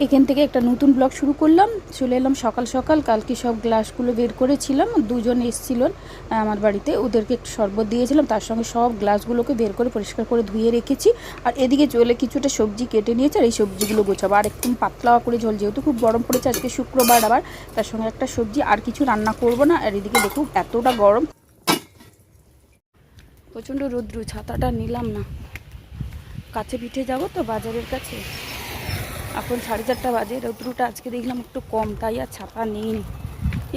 এখান থেকে একটা নতুন ব্লগ শুরু করলাম। চলে এলাম সকাল সকাল। কালকে সব গ্লাসগুলো বের করেছিলাম। দুজন এসেছিল আমার বাড়িতে। ওদেরকে একটু শরবত দিয়েছিলাম। তার সঙ্গে সব গ্লাসগুলোকে বের করে পরিষ্কার করে ধুয়ে রেখেছি। আর এদিকে চলে কিছুটা সবজি কেটে নিয়েছে আর এই সবজিগুলো গোছাবো। আর একটু পাতলা করে ঝোল, যেহেতু খুব গরম পড়েছে, আজকে শুক্রবার আবার। তার সঙ্গে একটা সবজি, আর কিছু রান্না করব না। আর এদিকে দেখুন এতটা গরম। প্রচণ্ড রৌদ্র, ছাতাটা নিলাম না। কাছে পিঠে যাব তো বাজারের কাছে? এখন সাড়ে চারটা বাজে, রৌদ্রটা আজকে দেখলাম একটু কম, তাই আর ছাতা নেই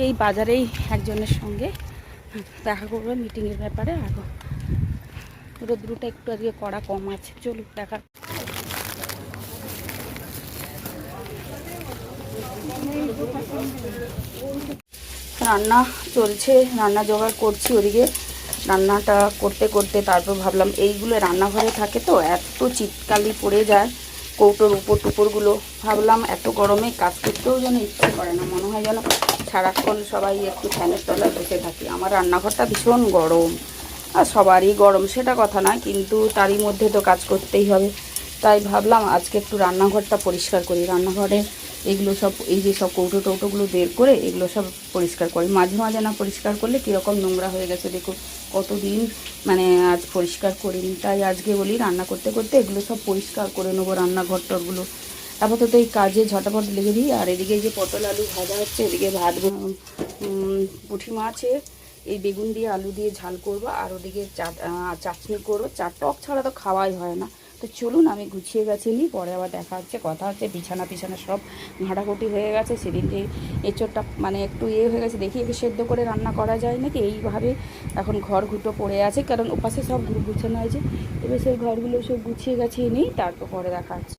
এই বাজারেই একজনের সঙ্গে দেখা করব মিটিংয়ের ব্যাপারে, আর রৌদ্রটা একটু আজকে কড়া কম আছে, চলুক দেখা। রান্না চলছে, রান্না জোগাড় করছি ওদিকে। রান্নাটা করতে করতে তারপর ভাবলাম, এইগুলো রান্নাঘরে থাকে তো, এত চিৎকালি পড়ে যায়। কৌটোর উপর টুপুরগুলো ভাবলাম, এত গরমে কাজ করতেও যেন ইচ্ছে করে না। মনে হয় যেন সারাক্ষণ সবাই একটু ফ্যানের তলায় বসে থাকি। আমার রান্নাঘরটা ভীষণ গরম। আর সবারই গরম, সেটা কথা না কিন্তু তারই মধ্যে তো কাজ করতেই হবে। তাই ভাবলাম আজকে একটু রান্নাঘরটা পরিষ্কার করি। রান্নাঘরে এগুলো সব, এই যে সব কৌটো টৌটোগুলো বের করে এগুলো সব পরিষ্কার করি। মাঝে মাঝে না পরিষ্কার করলে কীরকম নোংরা হয়ে গেছে দেখো কতদিন মানে আজ পরিষ্কার করিনি, তাই আজকে বলি রান্না করতে করতে এগুলো সব পরিষ্কার করে নেব রান্নাঘর টরগুলো। আপাতত এই কাজে ঝটাপট লেগে দিই। আর এদিকে যে পটল আলু ভাজা হচ্ছে, এদিকে ভাত পুঁটি মাছে, এই বেগুন দিয়ে আলু দিয়ে ঝাল করব। আর ওদিকে চাটনি করব। চা, টক ছাড়া তো খাওয়াই হয় না। তো চলুন, আমি গুছিয়ে গেছে নিই পরে আবার দেখা হচ্ছে, কথা হচ্ছে, বিছানা পিছানা সব ঘাঁটাঘুটি হয়ে গেছে। সেদিন যে এঁচোড়টা মানে একটু ইয়ে হয়ে গেছে, দেখি একে সেদ্ধ করে রান্না করা যায় নাকি? এইভাবে এখন ঘর ঘুটো পড়ে আছে, কারণ ওপাশে সব গুছানো হয়েছে। এবার সেই ঘরগুলো সব গুছিয়ে গাছিয়ে নিই তারপর পরে দেখা হচ্ছে।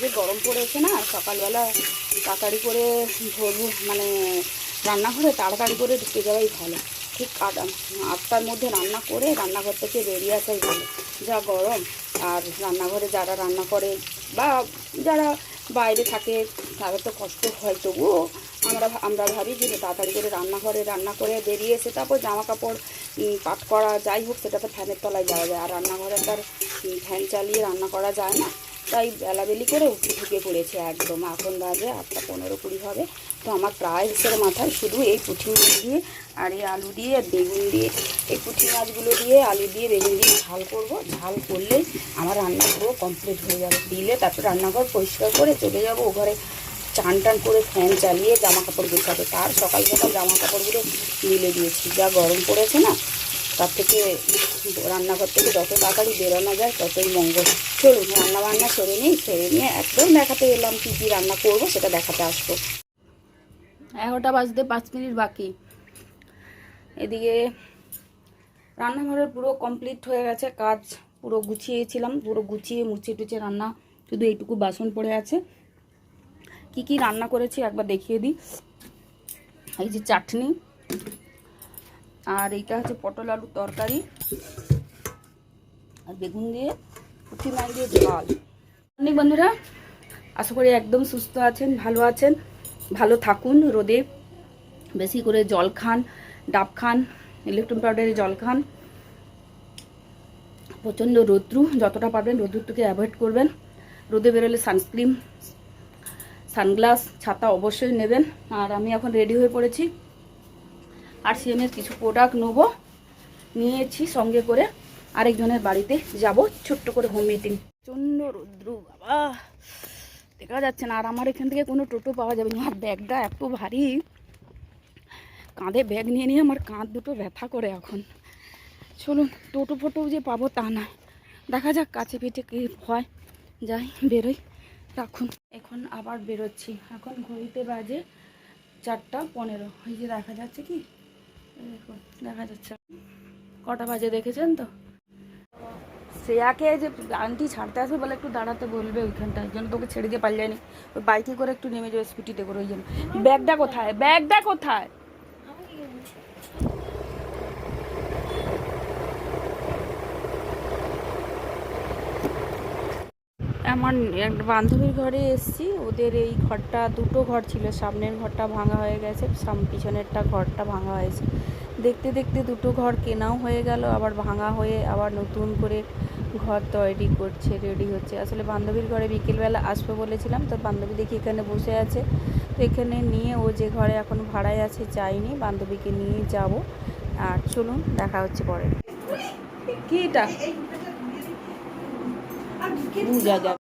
যে গরম পড়েছে না, সকালবেলা তাড়াতাড়ি করে ভোর মানে রান্না রান্নাঘরে তাড়াতাড়ি করে ঢুকে যাওয়াই ভালো। ঠিক আট আটটার মধ্যে রান্না করে রান্নাঘর থেকে বেরিয়ে আসাই ভালো যা গরম। আর রান্নাঘরে যারা রান্না করে বা যারা বাইরে থাকে, তাদের তো কষ্ট হয়। তবুও আমরা আমরা ভাবি যে তাড়াতাড়ি করে রান্নাঘরে রান্না করে বেরিয়ে এসে তারপর জামা কাপড় পাট করা যাই হোক, সেটা তো ফ্যানের তলায় যাওয়া যায়। আর রান্নাঘরে তার ফ্যান চালিয়ে রান্না করা যায় না। তাই বেলাবেলি করে উঠে ঢুকে পড়েছে একদম। এখন বাজে আটটা পনেরো কুড়ি হবে। তো আমার প্রায় হিসেবে মাথায় শুধু এই পুঁটি মাছ দিয়ে আর এই আলু দিয়ে আর বেগুন দিয়ে। এই পুঁটি মাছগুলো দিয়ে আলু দিয়ে বেগুন দিয়ে ঝাল করব। ঝাল করলেই আমার রান্না কমপ্লিট হয়ে যাবে। দিলে তারপর রান্নাঘর পরিষ্কার করে চলে যাব। ও ঘরে চান টান করে ফ্যান চালিয়ে জামা কাপড় গুছাবে। তার সকাল সকাল জামা কাপড়গুলো মিলে দিয়েছি। যা গরম পড়েছে না তার থেকে রান্নাঘর থেকে যত তাড়াতাড়ি বেরোনো যায়, ততই মঙ্গল। চলুন রান্না বান্না সেরে নিই, সেরে নিয়ে একদম দেখাতে এলাম কী কী রান্না করব, সেটা দেখাতে আসব। এগারোটা বাজতে পাঁচ মিনিট বাকি। এদিকে রান্নাঘরের পুরো কমপ্লিট হয়ে গেছে, কাজ পুরো গুছিয়েছিলাম, পুরো গুছিয়ে মুছিয়ে টুচিয়ে রান্না, শুধু এইটুকু বাসন পড়ে আছে। কি কি রান্না করেছি একবার দেখিয়ে দিই। এই যে চাটনি আর এইটা হচ্ছে পটল আলুর তরকারি। আর বেগুন দিয়ে পুঁটি মাছ দিয়ে ঝাল। অনেক বন্ধুরা, আশা করি একদম সুস্থ আছেন, ভালো আছেন, ভালো থাকুন রোদে। বেশি করে জল খান, ডাব খান, ইলেকট্রন পাউডারে জল খান। প্রচণ্ড রৌদ্রু, যতটা পারবেন রৌদ্রুটাকে অ্যাভয়েড করবেন। রোদে বেরোলে সানস্ক্রিন সানগ্লাস, ছাতা অবশ্যই নেবেন। আর আমি এখন রেডি হয়ে পড়েছি। আর সিএমের কিছু প্রোডাক্ট নেব। নিয়েছি সঙ্গে করে আরেকজনের বাড়িতে যাব, ছোট্ট করে হোম মিটিং প্রচণ্ড রৌদ্র, বাবা। দেখা যাচ্ছে না, আর আমার এখান থেকে কোনো টোটো পাওয়া যাবে না। আর ব্যাগটা এত ভারী। কাঁধে ব্যাগ নিয়ে নিয়ে আমার কাঁধ দুটো ব্যথা করে এখন। চলুন, টোটো ফোটো যে পাবো তা না দেখা যাক কাছে পিঠে কী হয়। যাই, বেরোই। রাখুন। এখন আবার বেরোচ্ছি। এখন ঘড়িতে বাজে চারটা পনেরো। এই যে দেখা যাচ্ছে কি? দেখা যাচ্ছে। কটা বাজে দেখেছেন তো? শ্রেয়াকে যে আন্টি ছাড়তে আসবে বলে একটু দাঁড়াতে বলবে ওইখানটায় যেন তোকে ছেড়ে দিয়ে পারলে যায়নি। ওই বাইকে করে একটু নেমে যাবে স্কুটিতে করে, ওই জন্য। ব্যাগটা কোথায়? ব্যাগটা কোথায়? আমার এক বান্ধবীর ঘরে এসেছি। ওদের এই ঘরটা দুটো ঘর ছিল সামনের ঘরটা ভাঙা হয়ে গেছে সাম- পিছনেরটা ঘরটা ভাঙা হয়েছে। দেখতে দেখতে দুটো ঘর কেনাও হয়ে গেল আবার ভাঙা হয়ে আবার নতুন করে ঘর তৈরি করছে রেডি হচ্ছে। আসলে বান্ধবীর ঘরে বিকেলবেলা আসবে বলেছিলাম তো বান্ধবী দেখি এখানে বসে আছে। তো এখানে নিয়ে ও যে ঘরে এখন ভাড়ায় আছে যাইনি বান্ধবীকে নিয়ে যাব। আর চলুন দেখা হচ্ছে পরে। কি এটা? বুঝা যাবে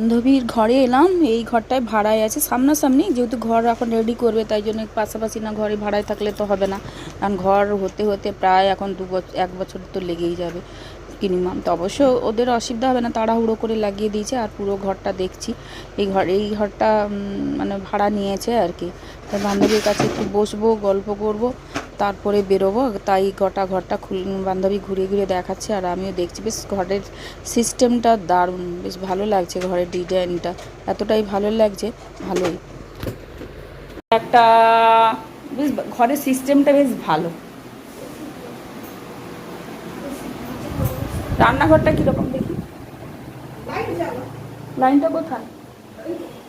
বান্ধবীর ঘরে এলাম, এই ঘরটায় ভাড়ায় আছে। সামনাসামনি যেহেতু ঘর এখন রেডি করবে, তাই জন্য পাশাপাশি না ঘরে ভাড়ায় থাকলে তো হবে না। কারণ ঘর হতে হতে প্রায় এখন দু বছর এক বছর তো লেগেই যাবে মিনিমাম তো অবশ্য ওদের অসুবিধা হবে না, তাড়াহুড়ো করে লাগিয়ে দিয়েছে আর পুরো ঘরটা দেখছি। এই ঘর, এই ঘরটা মানে ভাড়া নিয়েছে আর কি। তাই বান্ধবীর কাছে একটু বসবো, গল্প করব। তারপরে বেরোবো, তাই গোটা ঘরটা খুল, বান্ধবী ঘুরে ঘুরে দেখাচ্ছে আর আমিও দেখছি। বেশ ঘরের সিস্টেমটা দারুণ, বেশ ভালো লাগছে ঘরের ডিজাইনটা এতটাই ভালো লাগছে, ভালোই। একটা বেশ ঘরের সিস্টেমটা বেশ ভালো। রান্নাঘরটা কীরকম দেখি? লাইনটা কোথায়?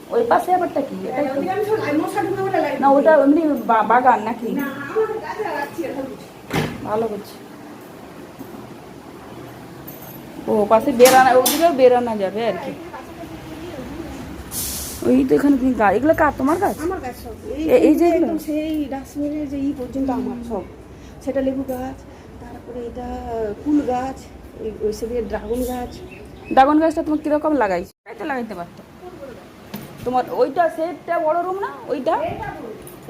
ওই পাশে আবারটা কি? এটাই না ওটা এমনি বা- বাগান নাকি? ভালো করছে ও পাশে বেরানো ওদিকেও বেরানো যাবে আর কি। ওই তো এখানে তুমি গাছ এগুলো কার? তোমার গাছ? আমার গাছ সব। এই যে সেই ডাস্টবিনের যে ই পর্যন্ত আমার সব। সেটা লেবু গাছ তারপরে এটা কুল গাছ ওই ওই সব ড্রাগন গাছ। ড্রাগন গাছটা তোমার কীরকম লাগাইছো? এটা লাগাইতে পারতো তোমার ওইটা সেটটা বড় রুম না? ওইটা?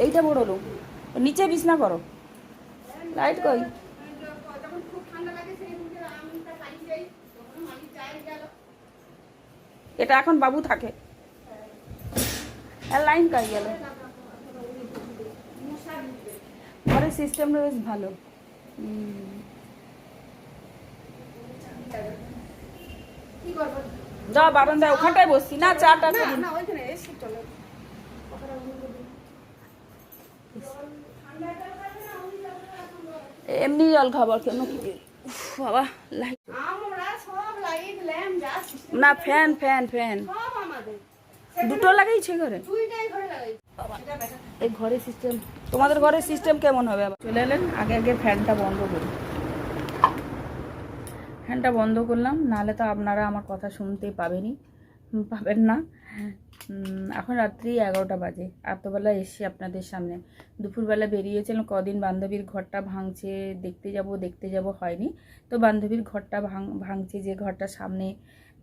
এইটা বড় রুম নিচে বিছনা করো। লাইট কই? এটা এখন বাবু থাকে। আর লাইন কাই গেল? ঘরের সিস্টেমটা বেশ ভালো। হুম। যা বারান্দায় ওখানটায় বসছি। না চাটা খাবি না। ওইখানে এসে চলো। এমনি জল খাবার কেন কি বাবা লাইট না ফ্যান ফ্যান ফ্যান। দুটো লাগাইছে ঘরে? ঘরে এই ঘরের সিস্টেম তোমাদের ঘরের সিস্টেম কেমন হবে? আবার চলে এলেন আগে আগে ফ্যানটা বন্ধ করি। ফ্যানটা বন্ধ করলাম নাহলে তো আপনারা আমার কথা শুনতে পাবেনই। হুম, পাবেন না। এখন রাত্রি এগারোটা বাজে এতবেলা এসছি আপনাদের সামনে। দুপুরবেলা বেরিয়েছিলাম কদিন বান্ধবীর ঘরটা ভাঙছে দেখতে যাব দেখতে যাব হয়নি। তো বান্ধবীর ঘরটা ভাঙ ভাঙছে যে ঘরটা সামনে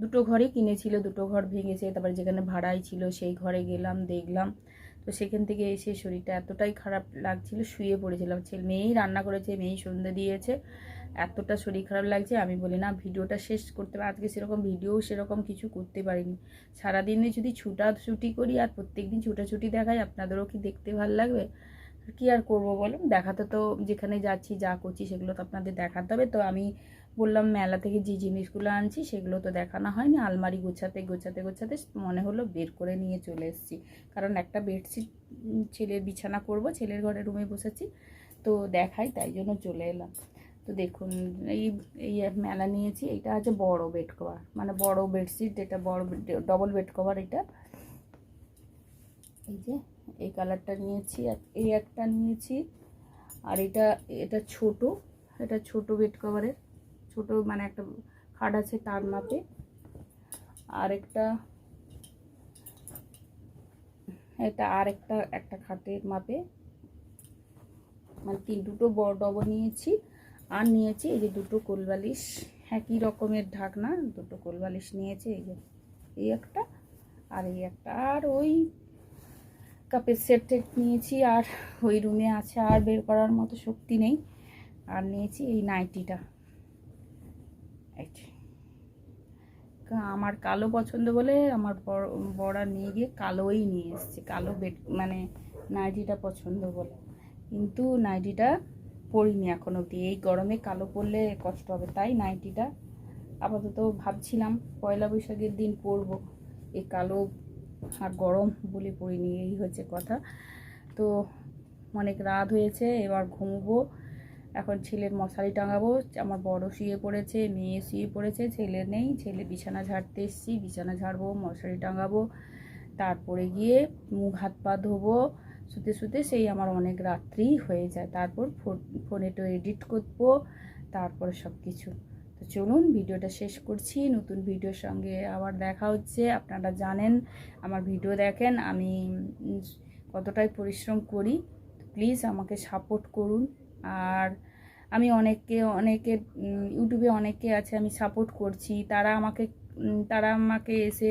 দুটো ঘরই কিনেছিল দুটো ঘর ভেঙেছে তারপরে যেখানে ভাড়াই ছিল সেই ঘরে গেলাম দেখলাম। তো সেখান থেকে এসে শরীরটা এতটাই খারাপ লাগছিল শুয়ে পড়েছিলাম। ছেলে মেয়েই রান্না করেছে মেয়েই সন্ধে দিয়েছে। এতটা শরীর খারাপ লাগছে, আমি বলি, না, ভিডিওটা শেষ করতে পারি আজকে সেরকম ভিডিও, সেরকম কিছু করতে পারিনি। সারাদিনে যদি ছুটাছুটি করি আর প্রত্যেক দিন ছুটাছুটি দেখাই, আপনাদেরও কি দেখতে ভালো লাগবে? কি আর করব বলুন? দেখাতে তো যেখানে যাচ্ছি, যা করছি, সেগুলো তো আপনাদের দেখাতে হবে। তো আমি বললাম, মেলা থেকে যে জিনিসগুলো আনছি, সেগুলো তো দেখানো হয়নি। আলমারি গোছাতে গোছাতে গোছাতে মনে হলো বের করে নিয়ে চলে এসেছি। কারণ একটা বেডশিট, ছেলের বিছানা করব, ছেলের ঘরে রুমে বসেছি, তো দেখাই, তাই জন্য চলে এলাম। তো দেখুন, এই এই মেলা নিয়েছি এটা আছে বড় বেড কভার মানে বড় বেডশিট এটা বড় ডবল বেড কভার এটা। এই যে, এই কালারটা নিয়েছি এই একটা নিয়েছি, আর এটা এটা ছোট এটা ছোট বেড কভারের ছোট মানে একটা খাট আছে তার মাপে। আর একটা, এটা আর একটা একটা খাটের মাপে। মানে তিন, দুটো বড় ডবল নিয়েছি। আর নিয়েছি এই যে দুটো কোলবালিশ। একই রকমের ঢাকনা, দুটো কোলবালিশ নিয়েছি, এই যে, এই একটা আর এই একটা। আর ওই কাপের সেট টেট নিয়েছি আর ওই রুমে আছে আর বের করার মতো শক্তি নেই। আর নিয়েছি এই নাইটিটা। আমার কালো পছন্দ বলে আমার বড়া নিয়ে গিয়ে কালোই নিয়ে এসছে। কালো বেড মানে নাইটিটা পছন্দ বলে। কিন্তু নাইটিটা পরিনি এখন অবধি। এই গরমে কালো পরলে কষ্ট হবে, তাই নাইটিটা? আপাতত ভাবছিলাম পয়লা বৈশাখের দিন পরবো। এই কালো আর গরম বলে পরিনি এই হচ্ছে কথা। তো অনেক রাত হয়েছে, এবার ঘুমবো। এখন ছেলের মশারি টাঙাবো, আমার বড় শুয়ে পড়েছে, মেয়ে শুয়ে পড়েছে, ছেলে নেই, ছেলে বিছানা ঝাড়তে এসছি, বিছানা ঝাড়বো, মশারি টাঙাবো। তারপরে গিয়ে মুখ হাত পা ধোবো শুতে শুতে সেই আমার অনেক রাত্রি হয়ে যায়। তারপর ফোনে তো এডিট করব, তারপরে সব কিছু তো চলুন ভিডিওটা শেষ করছি। নতুন ভিডিওর সঙ্গে আবার দেখা হচ্ছে। আপনারা জানেন, আমার ভিডিও দেখেন, আমি কতটাই পরিশ্রম করি। প্লিজ আমাকে সাপোর্ট করুন। আর আমি অনেককে অনেকে ইউটিউবে অনেকে আছে, আমি সাপোর্ট করছি। তারা আমাকে তারা আমাকে এসে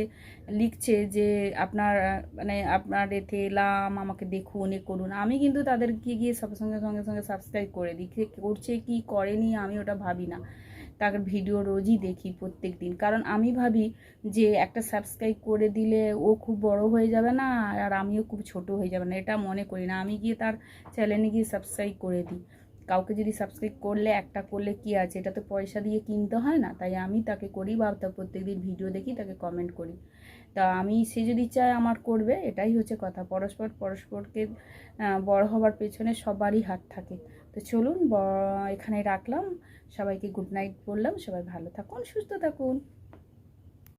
লিখছে যে আপনার মানে আপনার এতে এলাম, আমাকে দেখুন, এ করুন। আমি কিন্তু তাদেরকে গিয়ে সব সঙ্গে সঙ্গে সঙ্গে সাবস্ক্রাইব করে দিই। করছে, কি করেনি, আমি ওটা ভাবি না। তার ভিডিও রোজই দেখি প্রত্যেক দিন কারণ আমি ভাবি যে একটা সাবস্ক্রাইব করে দিলে ও খুব বড় হয়ে যাবে না, আর আমিও খুব ছোট হয়ে যাবে না। এটা মনে করি না। আমি গিয়ে তার চ্যানেলে গিয়ে সাবস্ক্রাইব করে দিই। কাউকে যদি সাবস্ক্রাইব করলে একটা করলে কি আছে? এটা তো পয়সা দিয়ে কিনতে হয় না? তাই আমি তাকে করি বা তা প্রত্যেকদিন ভিডিও দেখি, তাকে কমেন্ট করি। তা আমি, সে যদি চায় আমার করবে, এটাই হচ্ছে কথা। পরস্পর পরস্পরকে বড় হওয়ার পেছনে সবারই হাত থাকে। তো চলুন এখানে রাখলাম। সবাইকে গুড নাইট বললাম। সবাই ভালো থাকুন, সুস্থ থাকুন।